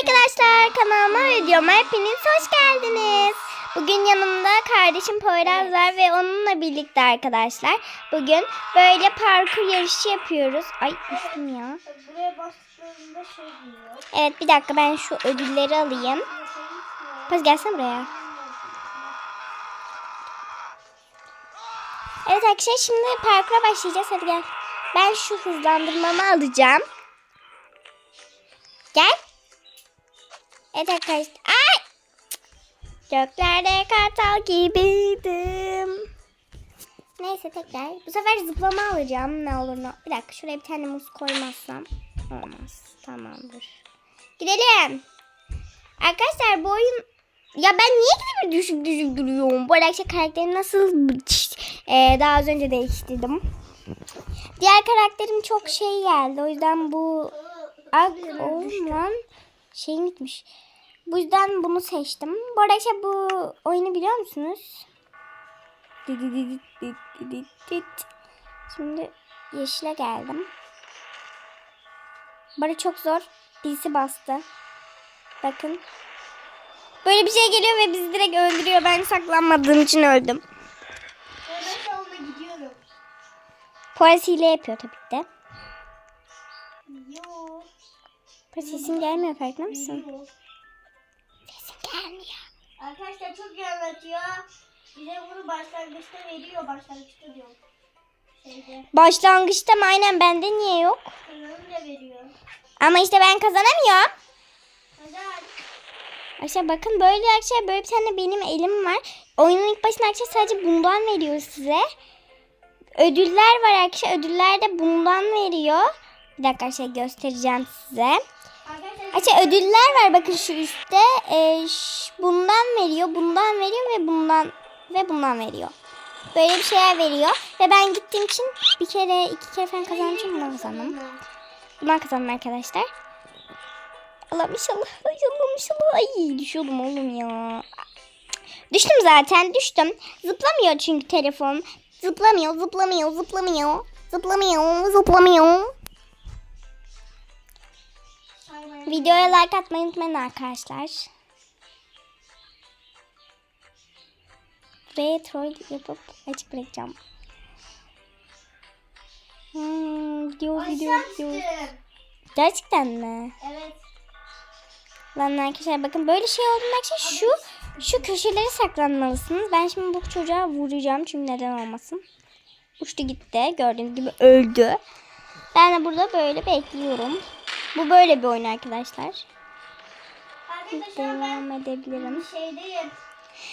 arkadaşlar kanalıma videoma hepiniz hoş geldiniz. Bugün yanımda kardeşim Poyraz var ve onunla birlikte arkadaşlar. Bugün böyle parkur yarışı yapıyoruz. Ay düştüm ya. Evet bir dakika ben şu ödülleri alayım. Poyraz gelsene buraya. Evet arkadaşlar şimdi parkura başlayacağız. Hadi gel. Ben şu hızlandırmamı alacağım. Gel. Evet arkadaşlar. Ay! Göklerde kartal gibiydim. Neyse tekrar. Bu sefer zıplama alacağım. Ne olur ne. Bir dakika şuraya bir tane muz koymazsam. Olmaz. Tamamdır. Gidelim. Arkadaşlar bu oyun ya ben niye gidip düşük düşük duruyorum? Bu arada arkadaşlar karakterimi nasıl Ee, daha az önce değiştirdim. Diğer karakterim çok şey geldi. O yüzden bu Ag oğlum lan şeyim gitmiş. Bu yüzden bunu seçtim. Bu arada arkadaşlar bu oyunu biliyor musunuz? Şimdi yeşile geldim. Bana çok zor. Birisi bastı. Bakın. Böyle bir şey geliyor ve bizi direkt öldürüyor. Ben saklanmadığım için öldüm. Polis hile yapıyor tabii ki de. Yo. Polis sesin gelmiyor farkında mısın? Yo. Arkadaşlar çok iyi anlatıyor. Bize bunu başlangıçta veriyor. Başlangıçta diyor. Şeyde. Başlangıçta mı? aynen bende niye yok? Kazanınca veriyor. Ama işte ben kazanamıyorum. Neden? Arkadaşlar bakın böyle arkadaşlar böyle bir tane benim elim var. Oyunun ilk başında arkadaşlar sadece bundan veriyor size. Ödüller var arkadaşlar. Ödüller de bundan veriyor. Bir dakika arkadaşlar göstereceğim size. Arkadaşlar ödüller var bakın şu üstte. Ee, bundan veriyor, bundan veriyor ve bundan ve bundan veriyor. Böyle bir şeyler veriyor. Ve ben gittiğim için bir kere iki kere falan kazanmışım. Bundan kazandım. Bundan kazandım arkadaşlar. Allah'ım inşallah. Allah'ım inşallah. Ay düşüyordum oğlum ya. Düştüm zaten düştüm. Zıplamıyor çünkü telefon. Zıplamıyor zıplamıyor zıplamıyor. Zıplamıyor zıplamıyor. Videoya like atmayı unutmayın arkadaşlar. Buraya troll yapıp açık bırakacağım. Hmm, video video video. Gerçekten mi? Evet. Lan arkadaşlar bakın böyle şey olduğunda arkadaşlar şu şu köşelere saklanmalısınız. Ben şimdi bu çocuğa vuracağım çünkü neden olmasın. Uçtu gitti. Gördüğünüz gibi öldü. Ben de burada böyle bekliyorum. Bu böyle bir oyun arkadaşlar. Arkadaşlar Devam edebilirim. şeydeyim.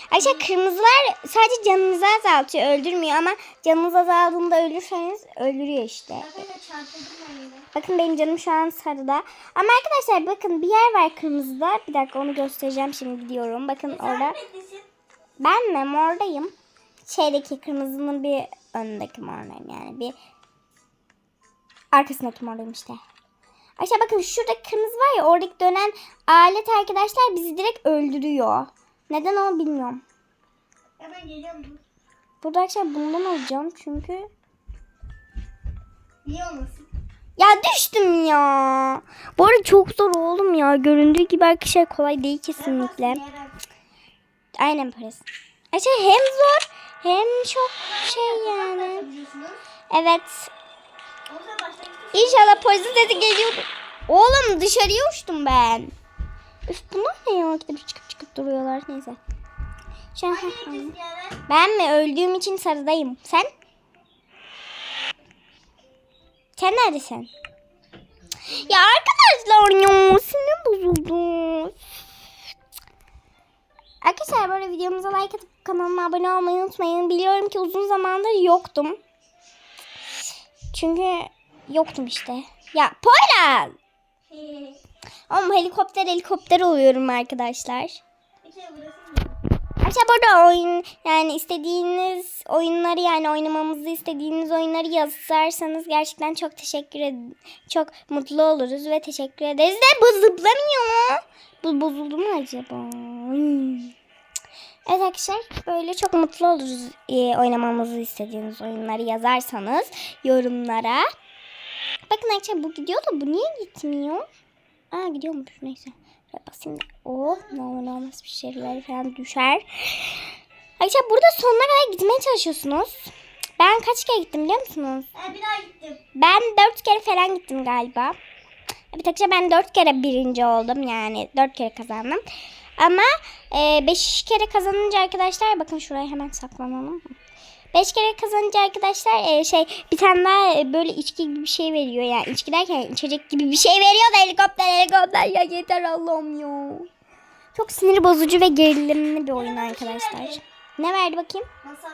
Arkadaşlar kırmızılar sadece canınızı azaltıyor. Öldürmüyor ama canınız azaldığında ölürseniz öldürüyor işte. Bakın benim canım şu an sarıda. Ama arkadaşlar bakın bir yer var kırmızıda. Bir dakika onu göstereceğim şimdi gidiyorum. Bakın orada. Sen neredesin? Ben mi mordayım? Şeydeki kırmızının bir önündeki mordayım yani. Bir arkasındaki mordayım işte. Arkadaşlar bakın şurada kırmızı var ya oradaki dönen alet arkadaşlar bizi direkt öldürüyor. Neden onu bilmiyorum. Hemen geliyorum. Burada arkadaşlar bundan alacağım çünkü Niye olmasın? Ya düştüm ya. Bu arada çok zor oğlum ya. Göründüğü gibi arkadaşlar kolay değil kesinlikle. Aynen Paris. Arkadaşlar hem zor hem çok şey yani. Evet. İnşallah polisin sesi geliyordu. Oğlum dışarıya uçtum ben. Üf bunlar ne ya? Gidip çıkıp çıkıp duruyorlar. Neyse. Şu an ben mi? Öldüğüm için sarıdayım. Sen? Sen neredesin? Ya arkadaşlar ya sinirim bozuldu. Arkadaşlar böyle videomuza like atıp kanalıma abone olmayı unutmayın. Biliyorum ki uzun zamandır yoktum. Çünkü yoktum işte. Ya Poyraz! Ama helikopter helikopter oluyorum arkadaşlar. Arkadaşlar burada oyun yani istediğiniz oyunları yani oynamamızı istediğiniz oyunları yazarsanız gerçekten çok teşekkür ed çok mutlu oluruz ve teşekkür ederiz de bu zıplamıyor. Bu bozuldu mu acaba? Hmm. Evet arkadaşlar böyle çok mutlu oluruz e, oynamamızı istediğiniz oyunları yazarsanız yorumlara. Bakın arkadaşlar bu gidiyor da bu niye gitmiyor? Aa gidiyormuş neyse. Şöyle basayım da. Oh ne olur ne olmaz bir şeyler falan düşer. Arkadaşlar burada sonuna kadar gitmeye çalışıyorsunuz. Ben kaç kere gittim biliyor musunuz? Ben bir daha gittim. Ben dört kere falan gittim galiba. Bir tek ben dört kere birinci oldum yani dört kere kazandım. Ama e, beş kere kazanınca arkadaşlar bakın şuraya hemen saklanalım. Beş kere kazanınca arkadaşlar e, şey bir tane daha e, böyle içki gibi bir şey veriyor yani içki derken içecek gibi bir şey veriyor da helikopter helikopter ya yeter Allah'ım ya. Çok sinir bozucu ve gerilimli bir oyun arkadaşlar. Ne verdi bakayım? Masa.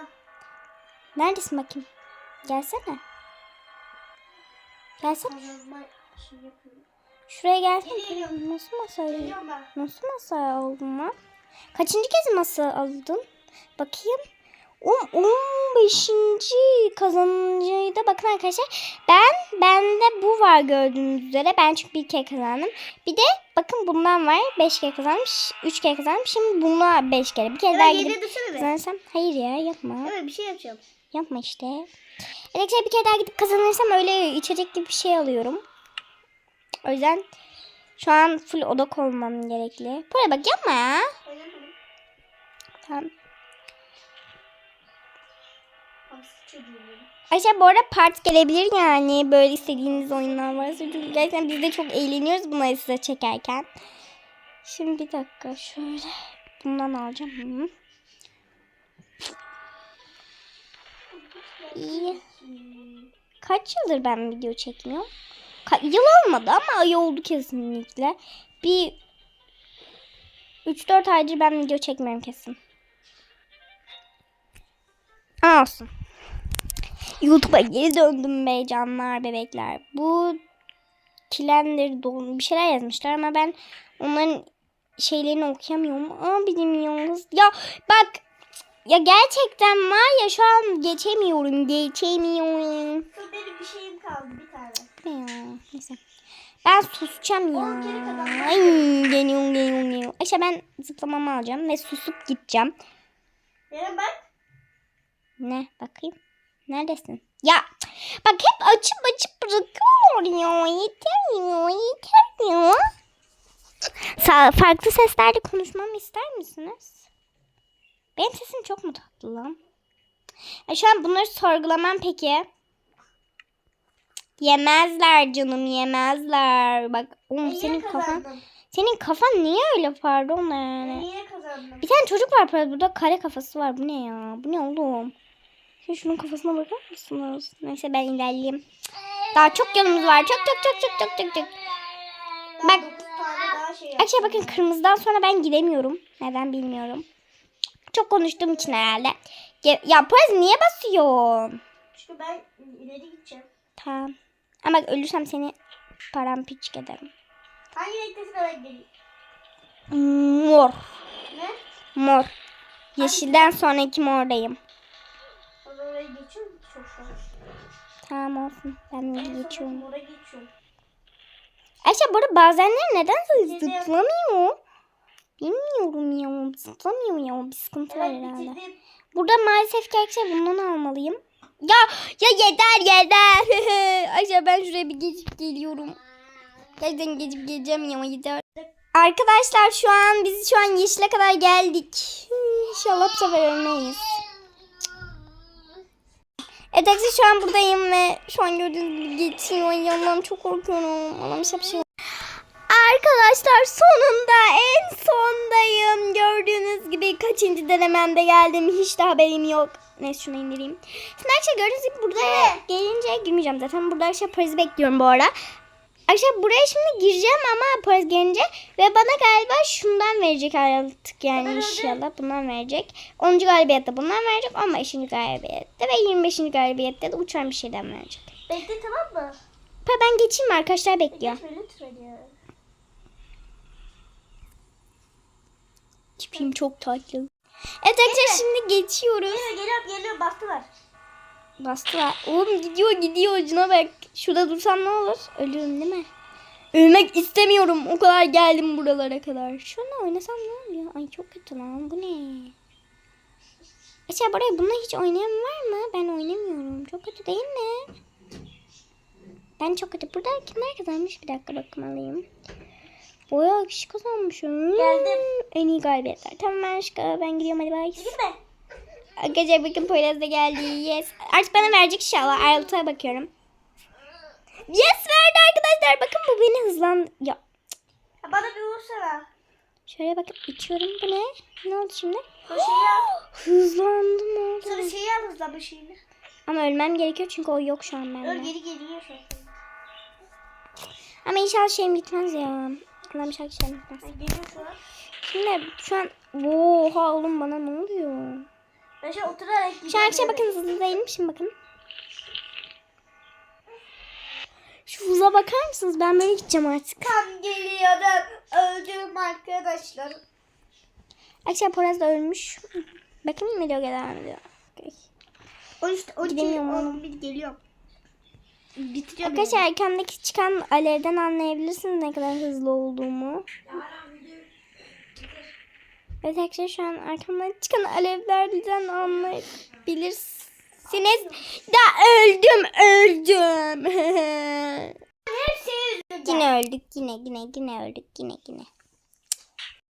Neredesin bakayım? Gelsene. Gelsene. Şey. Şuraya gelsene. Geliyorum. Nasıl masa. Nasıl masa aldın lan? Kaçıncı kez masa aldın? Bakayım. On, 15. kazanıcıydı. Bakın arkadaşlar. Ben bende bu var gördüğünüz üzere. Ben çünkü bir kere kazandım. Bir de bakın bundan var. 5 kere kazanmış. 3 kere kazanmış. Şimdi buna 5 kere. Bir kere daha gidip kazanırsam. Hayır ya yapma. Evet bir şey yapacağım. Yapma işte. Elektriğe bir kere daha gidip kazanırsam öyle içecek gibi bir şey alıyorum. O yüzden şu an full odak olmam gerekli. Buraya bak yapma ya. Tamam. Ayşe bu arada part gelebilir yani. Böyle istediğiniz oyunlar varsa. Çünkü gerçekten biz de çok eğleniyoruz bunları size çekerken. Şimdi bir dakika şöyle. Bundan alacağım. Hı. İyi. Kaç yıldır ben video çekmiyorum? Yıl olmadı ama ay oldu kesinlikle. Bir 3-4 aydır ben video çekmiyorum kesin. Ama Olsun. YouTube'a geri döndüm be canlar bebekler. Bu kilendir doğum bir şeyler yazmışlar ama ben onların şeylerini okuyamıyorum. Aa bilmiyoruz. Ya bak ya gerçekten var ya şu an geçemiyorum. Geçemiyorum. Benim bir şeyim kaldı bir tane. Ne ya? Neyse. Ben susacağım ya. Ay, geliyorum geliyorum geliyorum. İşte ben zıplamamı alacağım ve susup gideceğim. Benim bak. Ne? Bakayım. Neredesin? Ya bak hep açıp açıp bırakıyorlar ya. Yeter ya. Yeter ya. Sa- farklı seslerde konuşmamı ister misiniz? Benim sesim çok mu tatlı lan? Ya şu an bunları sorgulamam peki. Yemezler canım yemezler. Bak oğlum Ben senin kafan senin kafan niye öyle pardon yani? yine kazandım. Bir tane çocuk var burada kare kafası var. Bu ne ya? Bu ne oğlum? Şimdi şunun kafasına bakar mısınız? Neyse ben ilerleyeyim. Daha çok yolumuz var. Çok çok çok çok çok çok çok. Bak. şey yaptım. bakın kırmızıdan sonra ben gidemiyorum. Neden bilmiyorum. Çok konuştuğum için herhalde. Ya Poyraz niye basıyorsun? Çünkü ben ileri gideceğim. Tamam. Ama bak ölürsem seni paramparça ederim. Hangi renktesin geleyim? Mor. Ne? Mor. Yeşilden sonraki mordayım. O zaman oraya çok şans. Tamam olsun. Ben En de geçiyorum. oraya geçiyorum. Ayşe burada bazenler neden Bitirdim. zıplamıyor? Bilmiyorum ya. Zıplamıyor ya. Bir sıkıntı var herhalde. Burada maalesef ki arkadaşlar bundan almalıyım. Ya ya yeter yeter. Ayşe ben şuraya bir geçip geliyorum. Gerçekten geçip geleceğim ya yeter. Arkadaşlar şu an biz şu an yeşile kadar geldik. İnşallah bu sefer ölmeyiz. Evet şu an buradayım ve şu an gördüğünüz gibi geçiyor. Yandan çok korkuyorum. Allah'ım şey bir. Arkadaşlar sonunda en sondayım. Gördüğünüz gibi kaçıncı denememde geldim. Hiç de haberim yok. Neyse şunu indireyim. Şimdi arkadaşlar gördüğünüz gibi burada gelince girmeyeceğim zaten. Burada arkadaşlar Paris'i bekliyorum bu ara. Arkadaşlar buraya şimdi gireceğim ama Paris gelince ve bana galiba şundan verecek artık yani Bana inşallah bundan verecek. 10. galibiyette bundan verecek 15. galibiyette ve 25. galibiyette de uçan bir şeyden verecek. Bekle tamam mı? Pa ben geçeyim mi arkadaşlar bekliyor. Geçme lütfen ya. Tipim çok tatlı. Evet arkadaşlar şimdi geçiyoruz. Geliyor geliyor geliyor bastılar. Bastılar. Oğlum gidiyor gidiyor ucuna bak. Şurada dursam ne olur? Ölürüm değil mi? Ölmek istemiyorum. O kadar geldim buralara kadar. Şunu oynasam ne oluyor? Ay çok kötü lan. Bu ne? Acaba buraya bununla hiç oynayan var mı? Ben oynamıyorum. Çok kötü değil mi? Ben çok kötü. Burada kimler kazanmış? Bir dakika bakmalıyım. Oya kişi kazanmışım. Geldim. En iyi galibiyetler. Tamam aşkım ben gidiyorum hadi bay. Gitme. Arkadaşlar bakın Poyraz da geldi. Yes. Artık bana verecek inşallah. Ayrıntıya bakıyorum. Yes verdi arkadaşlar. Bakın bu beni hızlandı. Ya Bana bir vursana. şöyle bakıp içiyorum. Bu ne? Ne oldu şimdi? Şeyi al. Hızlandım oldu. Sana şeyi al hızla bu şeyini. Ama ölmem gerekiyor çünkü o yok şu an Öl bende. geri geliyor sonra. Ama inşallah şeyim gitmez ya. Şeyim gitmez. Ben geliyor şu an. Şimdi şu an oha oğlum bana ne oluyor? Ben an oturarak arkadaşlar bakın hızlı değilim şimdi bakın. Şu hıza bakar mısınız? Ben böyle gideceğim artık. Kan geliyor da öldüm arkadaşlar. Arkadaşlar Poyraz da ölmüş. Bakın video devam ediyor. Okay. 13, 12, Gidemiyorum oğlum. 11 geliyor. Bitiriyorum. Arkadaşlar arkamdaki çıkan alevden anlayabilirsiniz ne kadar hızlı olduğumu. Evet arkadaşlar şu an arkamdan çıkan alevlerden anlayabilirsiniz. Da öldüm öldüm. Yine öldük yine yine yine öldük yine yine.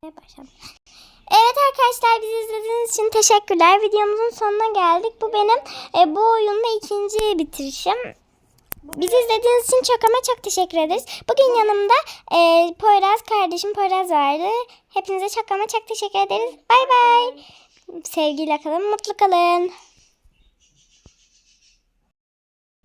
Ne başladım. Evet arkadaşlar bizi izlediğiniz için teşekkürler. Videomuzun sonuna geldik. Bu benim e, bu oyunda ikinci bitirişim. Bizi izlediğiniz için çok ama çok teşekkür ederiz. Bugün yanımda e, Poyraz kardeşim Poyraz vardı. Hepinize çok ama çok teşekkür ederiz. Bay bay. Sevgiyle kalın, mutlu kalın.